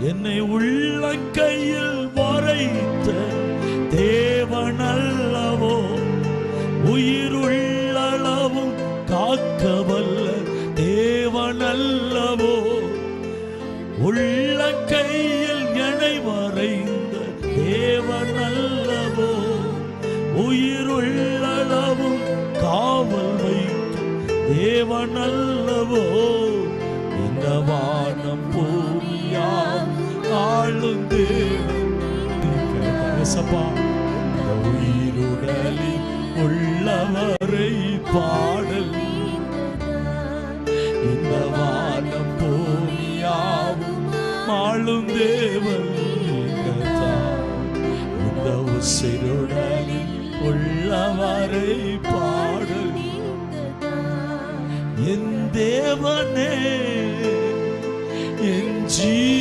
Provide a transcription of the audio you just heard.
என்னை உள்ள கையில் வரைத்த தேவனல்லவோ உயிருள்ளளவும் காக்கவல்ல தேவனல்லவோ உள்ள கையில் எனை வரைந்த தேவனல்லவோ உயிருள்ளளவும் காவல் வைத்த தேவனல்லவோ இந்த வானம் போ ஆளும் தேவன் உயிருடலில் உள்ளவரை பாடல். இந்த வானம் பூமியாவும் ஆளும் தேவன் இந்த உசிருடலில் உள்ளவரை பாடல். என் தேவனே என் ஜீவ